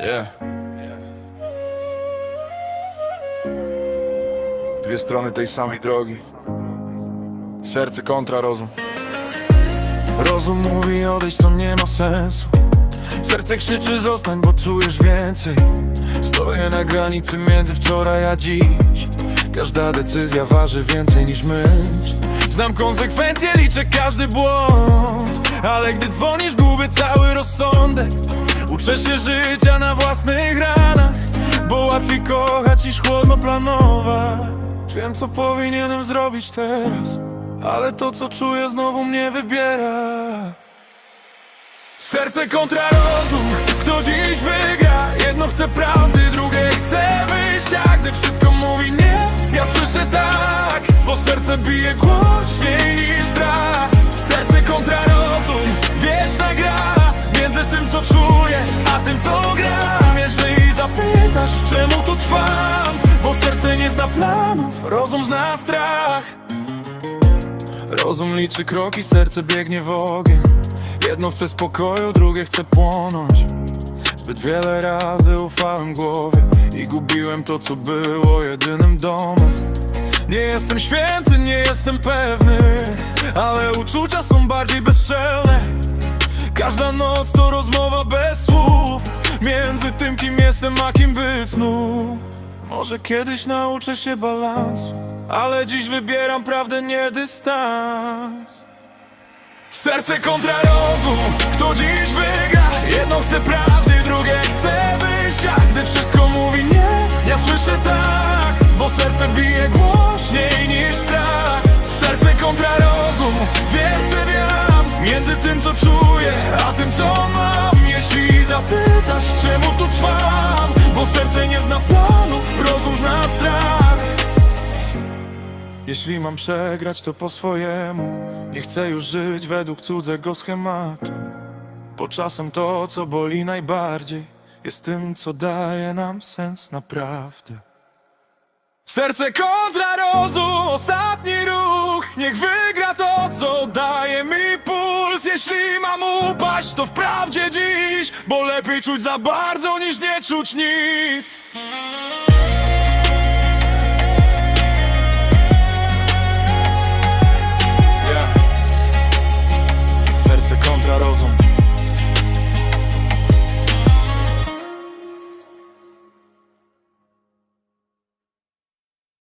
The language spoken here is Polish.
Yeah. Dwie strony tej samej drogi. Serce kontra rozum. Rozum mówi odejść, to nie ma sensu. Serce krzyczy zostań, bo czujesz więcej. Stoję na granicy między wczoraj a dziś. Każda decyzja waży więcej niż myśl. Znam konsekwencje, liczę każdy błąd. Ale gdy dzwonisz, gubię cały. Uczę się życia na własnych ranach. Bo łatwiej kochać niż chłodno planować. Wiem, co powinienem zrobić teraz. Ale to, co czuję, znowu mnie wybiera. Serce kontra rozum, kto dziś wygra? Jedno chce prawdy, drugie chce wyjścia Gdy wszystko mówi nie, ja słyszę tak Bo serce bije głośniej zapytasz, czemu tu trwam? Bo serce nie zna planów, rozum zna strach. Rozum liczy kroki, serce biegnie w ogień. Jedno chce spokoju, drugie chce płonąć. Zbyt wiele razy ufałem głowie I gubiłem to, co było jedynym domem. Nie jestem święty, nie jestem pewny Ale uczucia są bardziej bezczelne. Każda noc to rozmowa Między tym, kim jestem, a kim być znów Może kiedyś nauczę się balansu Ale dziś wybieram prawdę, nie dystans. Serce kontra rozum, kto dziś wygra? Jedno chce prawdy, drugie chce wyjścia. Gdy wszystko mówi nie, ja słyszę tak Bo serce bije jeśli mam przegrać, to po swojemu. Nie chcę już żyć według cudzego schematu. Bo czasem to, co boli najbardziej, jest tym, co daje nam sens naprawdę. Serce kontra rozum, ostatni ruch. Niech wygra to, co daje mi puls. Jeśli mam upaść, to wprawdzie dziś, bo lepiej czuć za bardzo niż nie czuć nic. shadows